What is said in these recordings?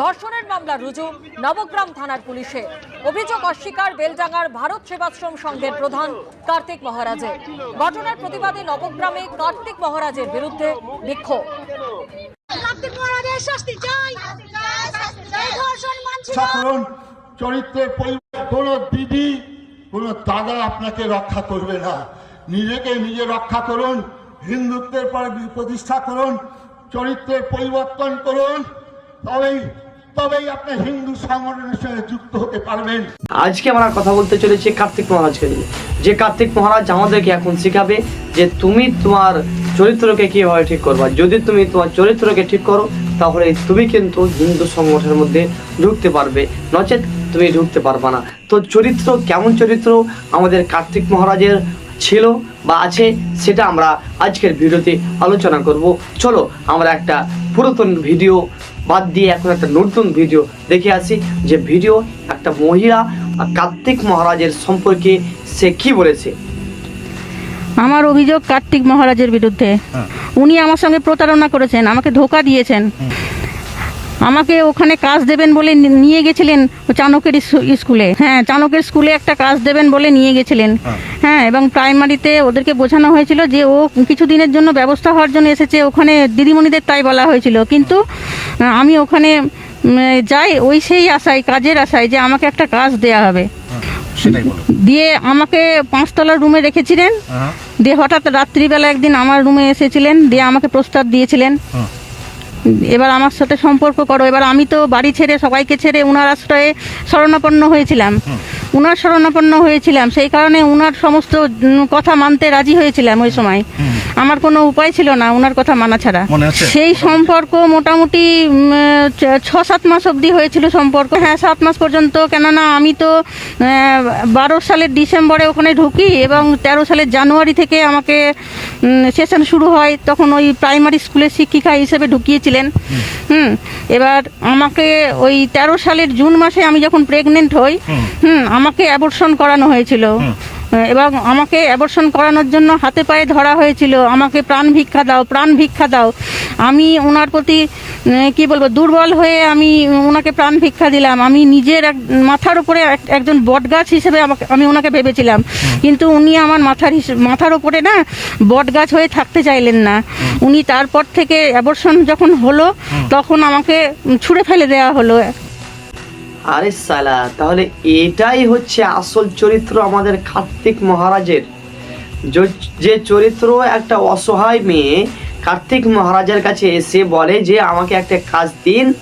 ধর্ষণের মামলা রুজু নবগ্রাম থানার পুলিশে। অভিযোগ অস্বীকার বেলডাঙ্গার ভারত সেবাশ্রম সংঘের প্রধান কার্তিক মহারাজের ঘটনার প্রতিবাদে নবগ্রামে কার্তিক মহারাজের বিরুদ্ধে বিক্ষোভ। কার্তিক মহারাজের শাস্তি চাই। এই ধর্ষণ মানছি না। করুন চরিত্রের কোনো দিদি কোনো দাদা আপনাকে রক্ষা করবে না। নিজেকে নিজে রক্ষা করুন হিন্দুত্বের পর প্রতিষ্ঠা করুন চরিত্রের পরিবর্তন করুন। তবেই তবেই আপনি হিন্দু সংগঠনের সঙ্গে যুক্ত হতে পারবেন। আজকে আমরা কথা বলতে চলেছি কার্তিক মহারাজকে নিয়ে। যে কার্তিক মহারাজ আমাদেরকে এখন শেখাবে যে তুমি তোমার চরিত্রকে কীভাবে ঠিক করবা। যদি তুমি তোমার চরিত্রকে ঠিক করো, তাহলে তুমি কিন্তু হিন্দু সংগঠনের মধ্যে ঢুকতে পারবে। নচেত তুমি ঢুকতে পারবা না। তো চরিত্র, কেমন চরিত্র আমাদের কার্তিক মহারাজের ছিল বা আছে, সেটা আমরা আজকের ভিডিওতে আলোচনা করব। চলো, আমরা একটা পুরাতন ভিডিও বাদ দিয়ে এখন একটা নতুন ভিডিও দেখে আসি যে ভিডিও একটা মহিলা আর কার্তিক মহারাজের সম্পর্কে সে কি বলেছে। আমার অভিযোগ কার্তিক মহারাজের বিরুদ্ধে। উনি আমার সঙ্গে প্রতারণা করেছেন আমাকে ধোকা দিয়েছেন। আমাকে ওখানে কাজ দেবেন বলে নিয়ে গেছিলেন চাণকের স্কুলে। হ্যাঁ চাণকের স্কুলে একটা কাজ দেবেন বলে নিয়ে গেছিলেন। হ্যাঁ। এবং প্রাইমারিতে ওদেরকে বোঝানো হয়েছিল যে ও কিছু দিনের জন্য ব্যবস্থা হওয়ার জন্য এসেছে ওখানে দিদিমণিদের তাই বলা হয়েছিল। কিন্তু আমি ওখানে যাই ওই সেই আশায় কাজের আশায় যে আমাকে একটা কাজ দেয়া হবে। দিয়ে আমাকে পাঁচতলার রুমে রেখেছিলেন। হ্যাঁ। দিয়ে হঠাৎ রাত্রিবেলা একদিন আমার রুমে এসেছিলেন দিয়ে আমাকে প্রস্তাব দিয়েছিলেন। এবার আমার সাথে সম্পর্ক করো। এবার আমি তো বাড়ি ছেড়ে সবাইকে ছেড়ে উনার আশ্রয়ে শরণাপন্ন হয়েছিলাম। উনার শরণাপন্ন হয়েছিলাম। সেই কারণে উনার সমস্ত কথা মানতে রাজি হয়েছিলাম ওই সময়। আমার কোনো উপায় ছিল না উনার কথা মানা ছাড়া। সেই সম্পর্ক মোটামুটি ছ- সাত মাস অবধি হয়েছিল সম্পর্ক। হ্যাঁ সাত মাস পর্যন্ত। কেননা আমি তো বারো সালের ডিসেম্বরে ওখানে ঢুকি এবং তেরো সালের জানুয়ারি থেকে আমাকে সেশন শুরু হয়। তখন ওই প্রাইমারি স্কুলের শিক্ষিকা হিসেবে ঢুকিয়েছিলেন হুম এবার আমাকে ওই তেরো সালের জুন মাসে আমি যখন প্রেগনেন্ট হই হুম। আমাকে অ্যাবর্শন করানো হয়েছিল। এবং আমাকে অ্যাবর্শন করানোর জন্য হাতে পায়ে ধরা হয়েছিল। আমাকে প্রাণ ভিক্ষা দাও প্রাণ ভিক্ষা দাও। আমি ওনার প্রতি কি বলব দুর্বল হয়ে আমি ওনাকে প্রাণ ভিক্ষা দিলাম। আমি নিজের এক মাথার উপরে এক- একজন বটগাছ হিসেবে আমাকে আমি ওনাকে ভেবেছিলাম। কিন্তু উনি আমার মাথার হিসেবে মাথার উপরে না বটগাছ হয়ে থাকতে চাইলেন না। উনি তারপর থেকে অ্যাবর্শন যখন হলো তখন আমাকে ছুঁড়ে ফেলে দেওয়া হলো। আরে সালা, তাহলে এটাই হচ্ছে আসল চরিত্র আমাদের কার্তিক মহারাজের। যে- চরিত্র একটা অসহায় মেয়ে কার্তিক মহারাজের কাছে এসে বলে যে, আমাকে একটা কাজ দিন,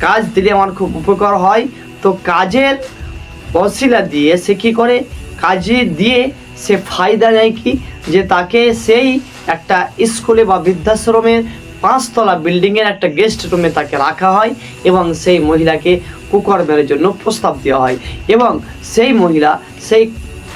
কাজ দিলে আমার খুব উপকার হয়। তো কাজের অশিলা দিয়ে সে কী করে? কাজে দিয়ে সে ফায়দা নেয় কি? যে তাকে সেই একটা স্কুলে বা বৃদ্ধাশ্রমের পাঁচতলা বিল্ডিংয়ের একটা গেস্ট রুমে তাকে রাখা হয় এবং সেই মহিলাকে কুকর্মের জন্য প্রস্তাব দেওয়া হয় এবং সেই মহিলা সেই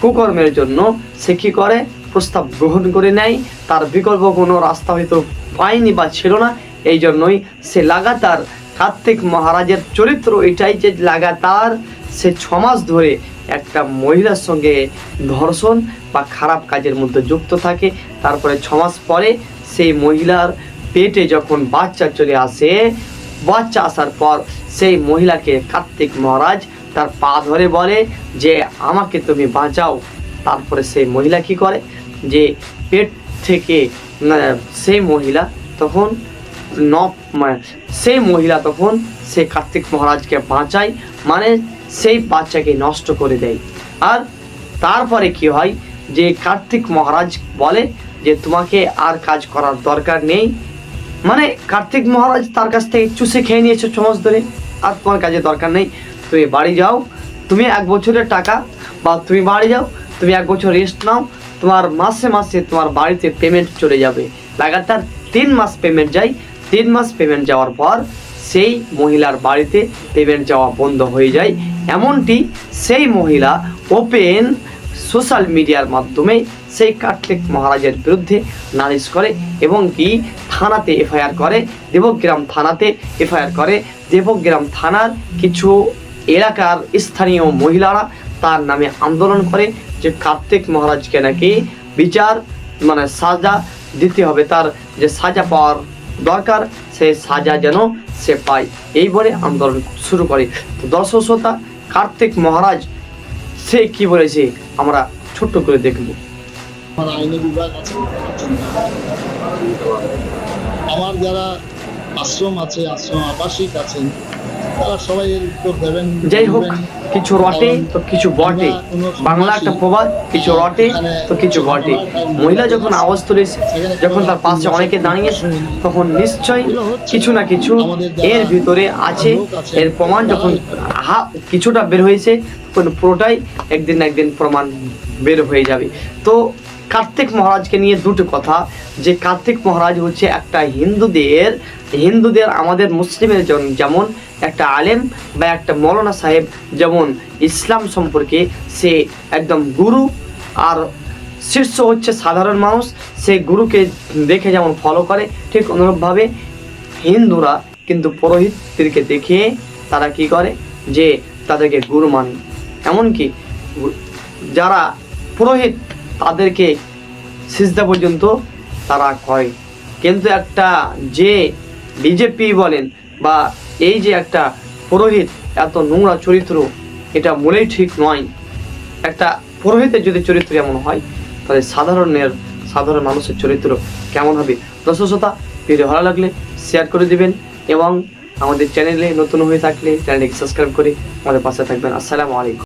কুকর্মের জন্য সে কী করে? প্রস্তাব গ্রহণ করে নেয়। তার বিকল্প কোনো রাস্তা হয়তো পায়নি বা ছিল না। এই জন্যই সে লাগাতার কার্তিক মহারাজের চরিত্র এটাই যে লাগাতার সে ছমাস ধরে একটা মহিলার সঙ্গে ধর্ষণ বা খারাপ কাজের মধ্যে যুক্ত থাকে। তারপরে ছমাস পরে সেই মহিলার পেটে যখন বাচ্চা চলে আসে, বাচ্চা আসার পর সেই মহিলাকে কার্তিক মহারাজ তার পা ধরে বলে যে, আমাকে তুমি বাঁচাও। তারপরে সেই মহিলা কি করে? যে পেট থেকে সেই মহিলা তখন ন মানে সেই মহিলা তখন সে কার্তিক মহারাজকে বাঁচায় মানে সেই বাচ্চাকে নষ্ট করে দেয়। আর তারপরে কি হয়? যে কার্তিক মহারাজ বলে যে, তোমাকে আর কাজ করার দরকার নেই। মানে কার্তিক মহারাজ তার কাছ থেকে চুষে খেয়ে নিয়েছো মাস ধরে আর তোমার কাজে দরকার নেই। তুমি বাড়ি যাও, তুমি এক বছরের টাকা বা তুমি বাড়ি যাও, তুমি এক বছর রেস্ট নাও, তোমার মাসে মাসে তোমার বাড়িতে পেমেন্ট চলে যাবে। লাগাতার তিন মাস পেমেন্ট যায়, তিন মাস পেমেন্ট যাওয়ার পর সেই মহিলার বাড়িতে পেমেন্ট যাওয়া বন্ধ হয়ে যায়। এমনটি সেই মহিলা ওপেন সোশ্যাল মিডিয়ার মাধ্যমে সেই কার্তিক মহারাজের বিরুদ্ধে নালিশ করে এবং কি থানাতে এফআইআর করে, দেবগ্রাম থানাতে এফআইআর করে। দেবগ্রাম থানার কিছু এলাকার স্থানীয় মহিলারা তার নামে আন্দোলন করে যে কার্তিক মহারাজকে নাকি বিচার মানে সাজা দিতে হবে, তার যে সাজা পাওয়ার দরকার সেই সাজা যেন সে পায়। এই বলে আন্দোলন শুরু করে। দর্শক শ্রোতা, কার্তিক মহারাজ সে কি বলেছে আমরা ছোট্ট করে দেখব। আমার আছে। আমার যারা আশ্রম আছে আশ্রম আবাসিক আছেন তারা সবাই এর উত্তর দেবেন যাই হোক কিছু রটে তো কিছু বটে। বাংলা একটা প্রবাদ কিছু রটে তো কিছু বটে। মহিলা যখন আওয়াজ তুলেছে যখন তার পাশে অনেকে দাঁড়িয়েছে তখন নিশ্চয়ই কিছু না কিছু এর ভিতরে আছে। এর প্রমাণ যখন হা কিছুটা বের হয়েছে তখন পুরোটাই একদিন না একদিন প্রমাণ বের হয়ে যাবে। তো কার্তিক মহারাজকে নিয়ে দুটো কথা। যে কার্তিক মহারাজ হচ্ছে একটা হিন্দুদের হিন্দুদের আমাদের মুসলিমের জন- যেমন একটা আলেম বা একটা মৌলানা সাহেব, যেমন ইসলাম সম্পর্কে সে একদম গুরু। আর শীর্ষ হচ্ছে সাধারণ মানুষ, সে গুরুকে দেখে যেমন ফলো করে, ঠিক অনুরূপভাবে হিন্দুরা কিন্তু পুরোহিতদেরকে দেখে তারা কি করে? যে তাদেরকে গুরু মানে। এমনকি যারা পুরোহিত তাদেরকে সিজদা পর্যন্ত তারা করে কিন্তু একটা যে বিজেপি বলেন বা এই যে একটা পুরোহিত এত নোংরা চরিত্র, এটা মূলেই ঠিক নয়। একটা পুরোহিতের যদি চরিত্র এমন হয়, তাহলে সাধারণের, সাধারণ মানুষের চরিত্র কেমন হবে? দর্শকতা ভিডিও ভালো লাগলে শেয়ার করে দিবেন এবং আমাদের চ্যানেলে নতুন হয়ে থাকলে চ্যানেলটিকে সাবস্ক্রাইব করে আমাদের পাশে থাকবেন। আসসালামু আলাইকুম।